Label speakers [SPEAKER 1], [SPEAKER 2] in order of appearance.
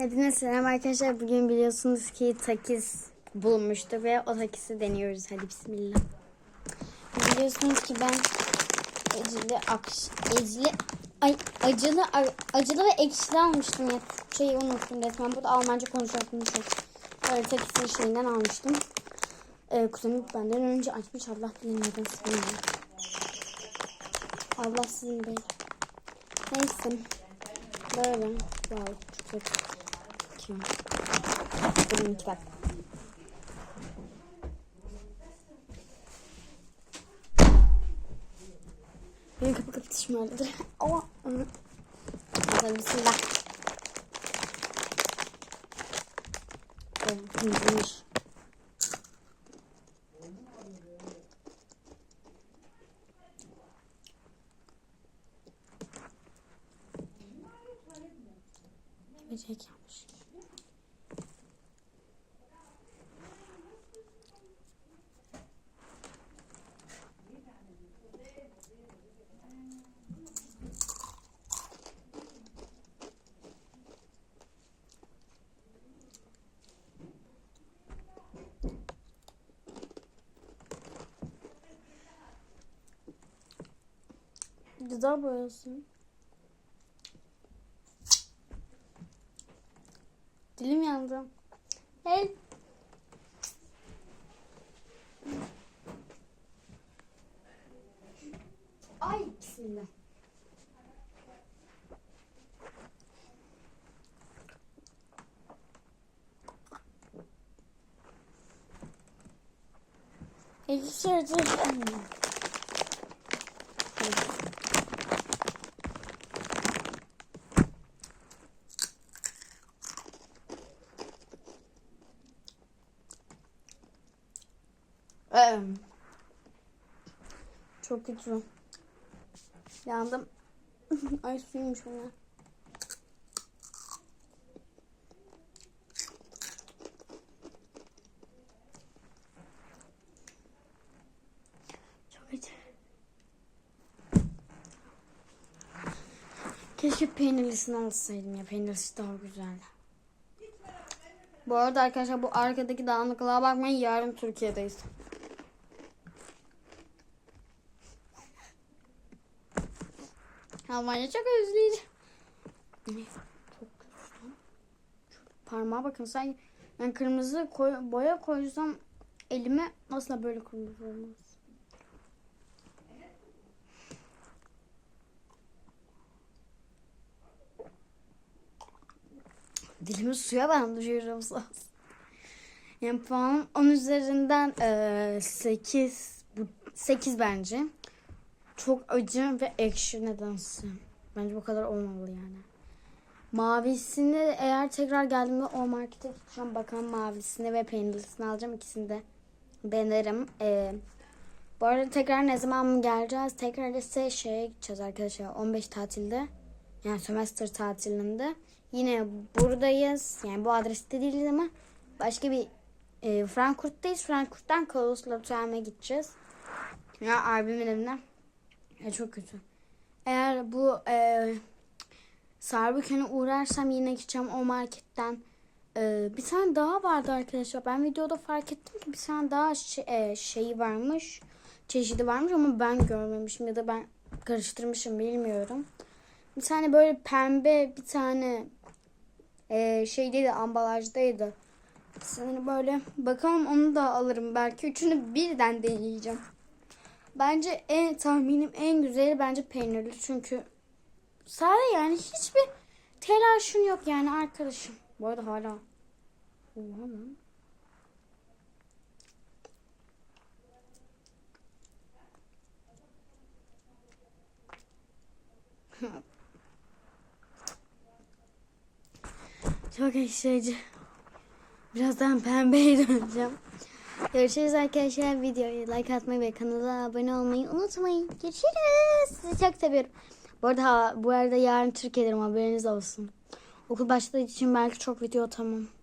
[SPEAKER 1] Hepinize selam arkadaşlar. Bugün biliyorsunuz ki takiz bulunmuştu ve o takizi deniyoruz. Hadi bismillah. Biliyorsunuz ki ben acılı akş acılı ay acılı acılı ve ekşili almıştım ya. Şeyi unuttum resmen. Burada Almanca konuşacaktım. Böyle takizin şeyinden almıştım. Ee, kuzenim benden önce açmış. Allah bilir neden sevmiyor. Allah sizin değil. Neyse. Böyle. Wow. Çok kötü. Kim? Durun iki dakika. Benim kapı kapatışım öyledir. Ama. Hadi bismillah. Hızlıymış. Böcek yapmış. Güzel boyasın. Dilim yandı. Hey. Ay bismillah. Sırtı. Ee, Çok kötü. Yandım. Ay suymuş kötü. Keşke peynirlisini alsaydım ya. Peynirlisi daha güzel. Bu arada arkadaşlar bu arkadaki dağınıklığa bakmayın. Yarın Türkiye'deyiz. Almanya çok özleyeceğim. Çok lan. Şu Parmağa bakın sen ben kırmızı koy, boya koysam elime asla böyle kırmızı olmaz. Dilimi suya bandırıyorum olsun. Yani puanım 10 üzerinden eee 8 bu 8 bence. Çok acı ve ekşi nedense. Bence bu kadar olmamalı yani. Mavisini eğer tekrar geldiğimde o markete gideceğim. Bakalım mavisini ve peynirlisini alacağım. İkisini de denerim. Ee, bu arada tekrar ne zaman geleceğiz? Tekrar ise şeye gideceğiz arkadaşlar. 15 tatilde. Yani sömestr tatilinde. Yine buradayız. Yani bu adreste değiliz ama başka bir e, Frankfurt'tayız. Frankfurt'tan Karlsruhe gideceğiz. Ya abimin evine. Ya çok kötü. Eğer bu e, Sarbükön'e uğrarsam yine gideceğim o marketten. E, bir tane daha vardı arkadaşlar. Ben videoda fark ettim ki bir tane daha şey, e, şeyi varmış. Çeşidi varmış ama ben görmemişim ya da ben karıştırmışım bilmiyorum. Bir tane böyle pembe bir tane e, şeydeydi ambalajdaydı. Sanırım böyle bakalım onu da alırım. Belki üçünü birden deneyeceğim. Bence en tahminim en güzeli bence peynirli çünkü sade yani hiçbir telaşın yok yani arkadaşım. Bu arada hala Oha. Çok ekşici. Birazdan pembeye döneceğim. Görüşürüz arkadaşlar. Videoyu like atmayı ve kanala abone olmayı unutmayın. Görüşürüz. Sizi çok seviyorum. Bu arada, bu arada yarın Türkiye'deyim haberiniz olsun. Okul başladığı için belki çok video atamam.